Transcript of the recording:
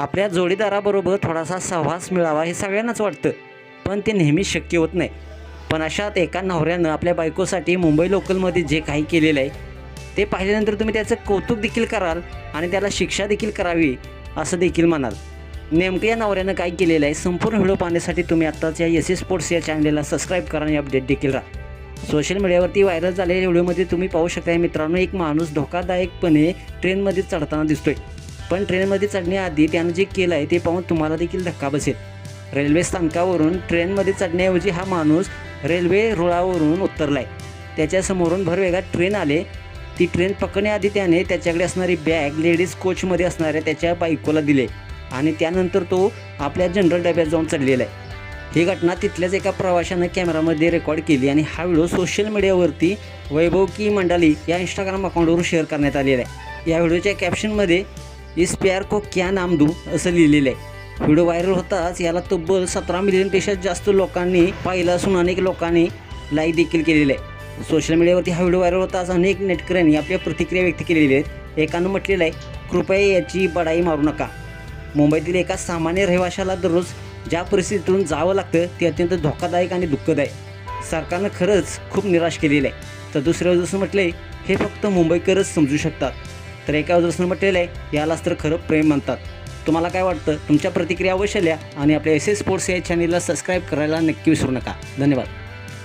आपल्या जोडीदाराबरोबर थोडासा सहवास मिळावा हे सगळ्यांनाच वाटतं. पण ते नेहमी शक्य होत नाही. पण अशात एका नवऱ्यानं आपल्या बायकोसाठी मुंबई लोकलमध्ये जे काही केलेलं आहे ते पाहिल्यानंतर तुम्ही त्याचं कौतुक देखील कराल आणि त्याला शिक्षा देखील करावी असं देखील म्हणाल. नेमकं या नवऱ्यानं काय केलेलं आहे संपूर्ण व्हिडिओ पाहण्यासाठी तुम्ही आत्ताच या एस स्पोर्ट्स या चॅनलला सबस्क्राईब करा आणि अपडेट देखील राहा. सोशल मीडियावरती व्हायरल झालेल्या व्हिडिओमध्ये तुम्ही पाहू शकता मित्रांनो एक माणूस धोकादायकपणे ट्रेनमध्ये चढताना दिसतोय. पण ट्रेनमध्ये चढण्याआधी त्यानं जे केलं आहे ते पाहून तुम्हाला देखील धक्का बसेल. रेल्वे स्थानकावरून ट्रेनमध्ये चढण्याऐवजी हा माणूस रेल्वे रुळावरून उतरलाय. त्याच्यासमोरून भरवेगात ट्रेन आले. ती ट्रेन पकडण्याआधी त्याने त्याच्याकडे असणारी बॅग लेडीज कोचमध्ये असणाऱ्या त्याच्या बायकोला दिले आणि त्यानंतर तो आपल्या जनरल डब्यात जाऊन चढलेला आहे. ही घटना तिथल्याच एका प्रवाशानं कॅमेरामध्ये रेकॉर्ड केली आणि हा व्हिडिओ सोशल मीडियावरती वैभव की मंडाली या इंस्टाग्राम अकाउंटवरून शेअर करण्यात आलेला आहे. या व्हिडिओच्या कॅप्शनमध्ये इस प्यार को क्या नाम दू असं लिहिलेलं आहे व्हिडिओ व्हायरल होताच याला तब्बल सतरा मिलियनपेक्षा जास्त लोकांनी पाहिलं असून अनेक लोकांनी लाईक देखील केलेलं आहे सोशल मीडियावरती हा व्हिडिओ व्हायरल होताच अनेक नेटकऱ्यांनी आपल्या प्रतिक्रिया व्यक्त केलेल्या आहेत. एकानं म्हटलेलं आहे कृपया याची बडाई मारू नका. मुंबईतील एका सामान्य रहिवाशाला दररोज ज्या परिस्थितीतून जावं लागतं ते अत्यंत धोकादायक आणि दुःखदायक. सरकारनं खरंच खूप निराश केलेलं आहे तर दुसऱ्या जसं म्हटलं आहे हे फक्त मुंबईकरच समजू शकतात. तर एका जसं म्हटलेलं आहे. यालाच तर खरं प्रेम म्हणतात. तुम्हाला काय वाटतं? तुमच्या प्रतिक्रिया अवश्य लिहा आणि आपल्या एस एस स्पोर्ट्स या चॅनलला सबस्क्राईब करायला नक्की विसरू नका. धन्यवाद.